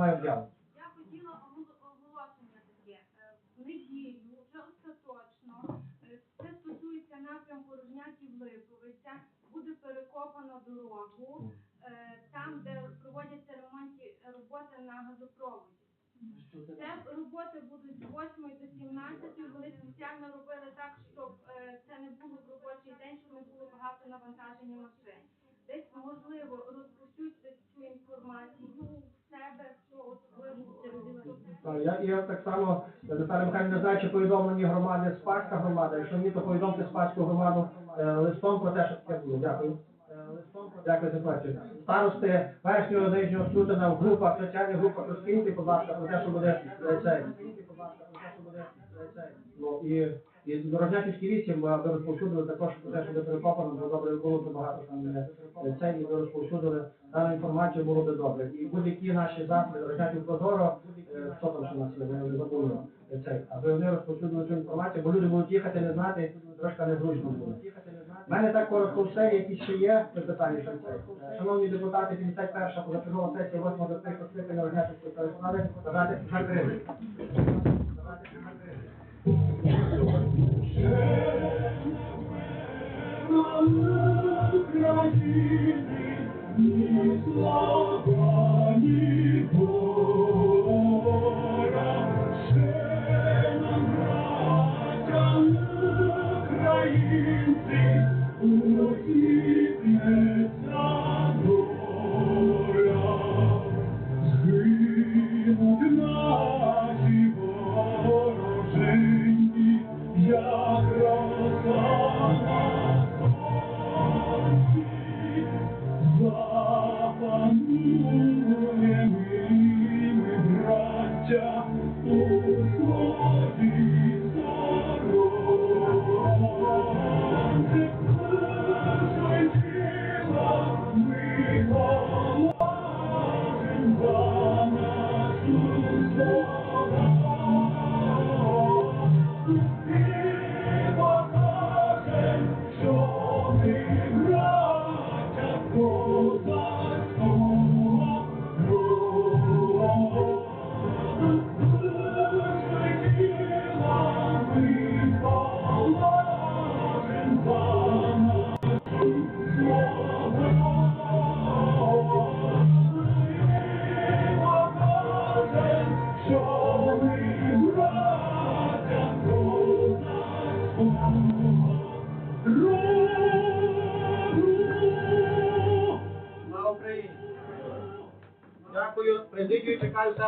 маю об'яву. Я хотіла оголошення таке. Е, В неділю вже остаточно. е, Це стосується напрямку Рожнятів Липовиця. Буде перекопано дорогу е, там, де проводяться ремонтні роботи на газопроводі. Це роботи будуть з 8 до 17. Вони спеціально робили так, щоб це не було в робочий день, щоб не було багато навантаження машин. Десь можливо цю інформацію в себе, що особливо Так, Я, я так само, Наталя Михайлівна, не знаю, чи повідомлені громади Спаська громада. Якщо ні, то повідомте Спаську громаду е, листом про те, що таке було. Дякую. Е, дякую за інформацію. Старости верхнього нижнього Сутина в групах, соціальних групах розкиньте, будь ласка, про те, що буде е, цей. Ну і і Дорожнятівські вісім, розповсюдили також про те, що буде перекопано, бо добре було багато там е, цей, і розповсюдили дану інформацію, було б добре. І будь-які наші заходи, Дорожнятів Прозоро, е, що там ще нас є, не забув е, цей, аби вони розповсюдили цю інформацію, бо люди будуть їхати, не знати, трошки незручно буде. У мене так коротко все, які ще є питання, це. Е, Шановні депутати, 51-ша позачергова сесія 8 до 3 скликання Рожнятівської селищної ради, вважати закрити. Як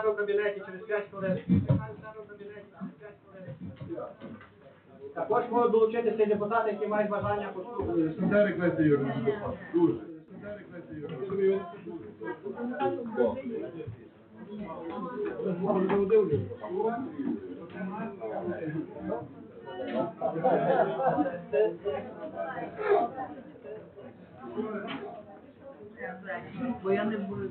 себе в кабінеті через 5 хвилин. Чекаю в себе в кабінеті через 5 хвилин. Також можуть долучитися депутати, які мають бажання послухати. Дуже. Бо я не буду.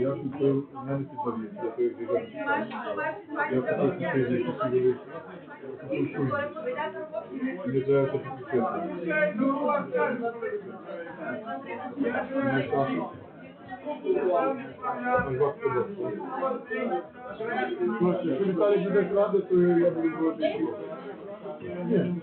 Я купив, в мене підзавіс, я той гігant. Я купив купив якісь великі. Купив шуй. Мені треба сертифікати. Мені Саша. Аж вас подобається. Слухайте, якщо Віталій буде краде, то я буду проти. Ні.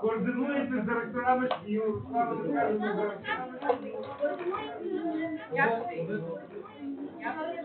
Координується з директорами шкіл. Слава не з директорами шкіл.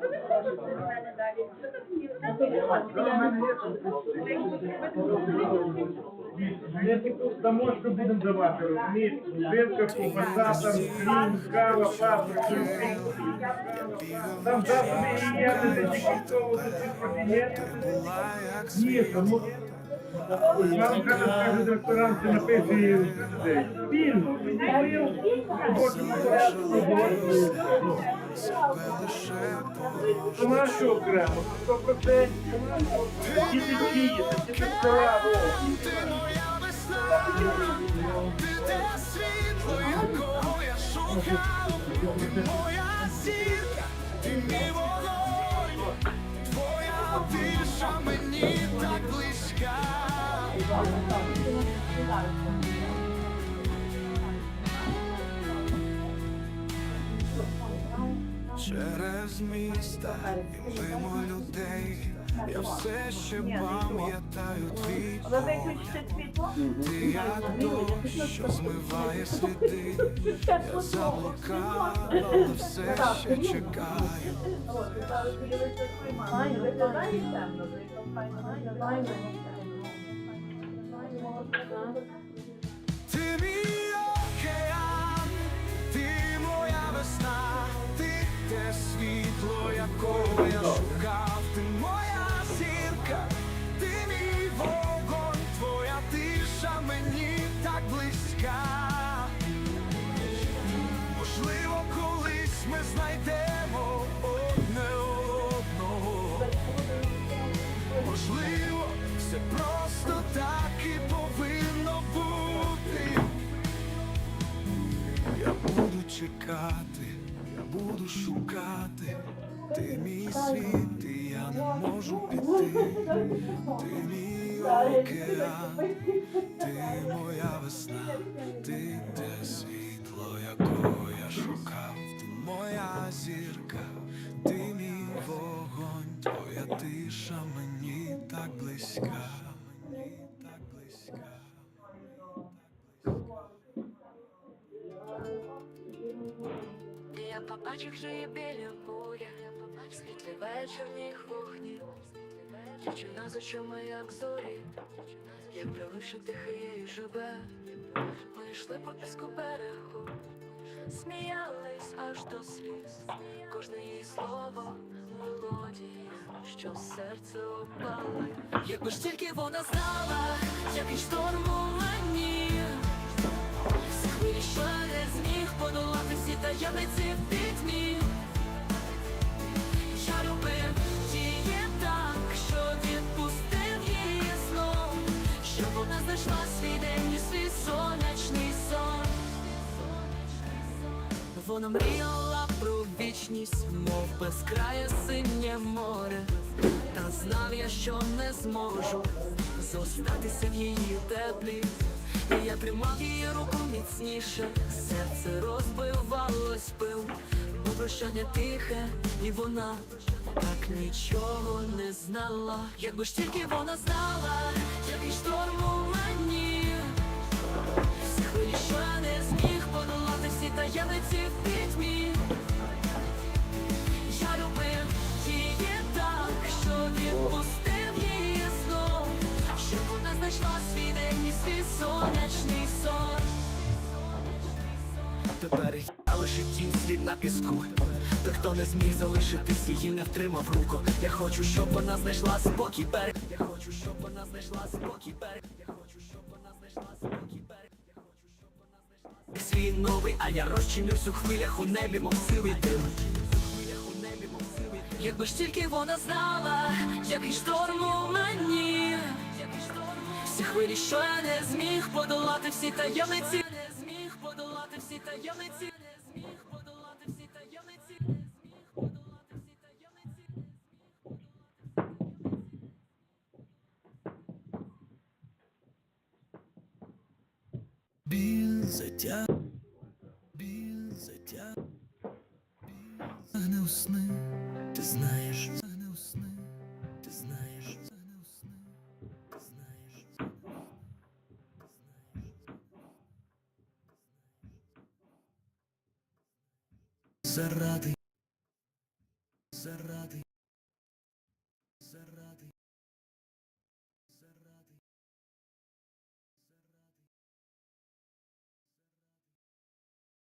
Директорами скажете, збираємо Ми дамо, що будемо давати, розумієте? Вилка, ковбаса, там, хліб, кава, паста, там засоби гігієни, де тільки слово за ці. Ні, тому вам каже, скаже директорам, це написує людей. Спільно. Робочому порядку. Сама що окремо, 100%. Діти дієте, діти Ти те світло, якого шукав, моя зірка, ти мій вогонь, твоя тиша мені так близька. Через міста і мимо людей. Я все ще пам'ятаю твій виключите світло? Ти як дощ, що змиває сліди, я заблукав, але все ще чекаю. Виглядає якого я шукав, ти моя зірка, ти мій вогонь, твоя тиша мені так близька. Можливо, колись ми знайдемо одне одного. Можливо, все просто так і повинно бути. Я буду чекати, я буду шукати. Ти мій світ, і я не можу піти. Ти мій океан, ти моя весна, ти те світло, якого я шукав. Ти моя зірка, ти мій вогонь, твоя тиша мені так близька. Я побачив, що є біля буря, світлі вечірні вогні, дівчина з очима, як зорі, як прилише тихе і живе. Ми йшли по піску берегу, сміялись аж до сліз, кожне її слово мелодія, що серце опали. Якби ж тільки вона знала, який шторм у мені. Всі хвилі, що не зміг подолати всі таємниці в пітьмі. Любив її так, що відпустив її знов, щоб вона знайшла свій день свій сонячний сон. Вона мріяла про вічність, мов безкрає синє море. Та знав я, що не зможу зостатися в її теплі. І я тримав її руку міцніше, серце розбивалось пил, прощання тихе, і вона так нічого не знала. Якби ж тільки вона знала, який шторм у мені. Всі хвилі, що я не зміг подолати всі таємниці в пітьмі. Я любив її так, що відпустив її знов, щоб вона знайшла свій день і свій сонячний сон. Тепер лише тінь слід на піску. Та хто не зміг залишитись, її не втримав руку. Я хочу, щоб вона знайшла спокій берег. Я хочу, щоб вона знайшла спокій берег. Я хочу, щоб вона знайшла спокій берег. Я хочу, щоб вона знайшла свій новий, а я розчинюсь у хвилях у небі, мов сивий дим. Якби ж тільки вона знала, який шторм у мені. Всі хвилі, що я не зміг подолати всі таємниці таємниці затяг. Заради, заради,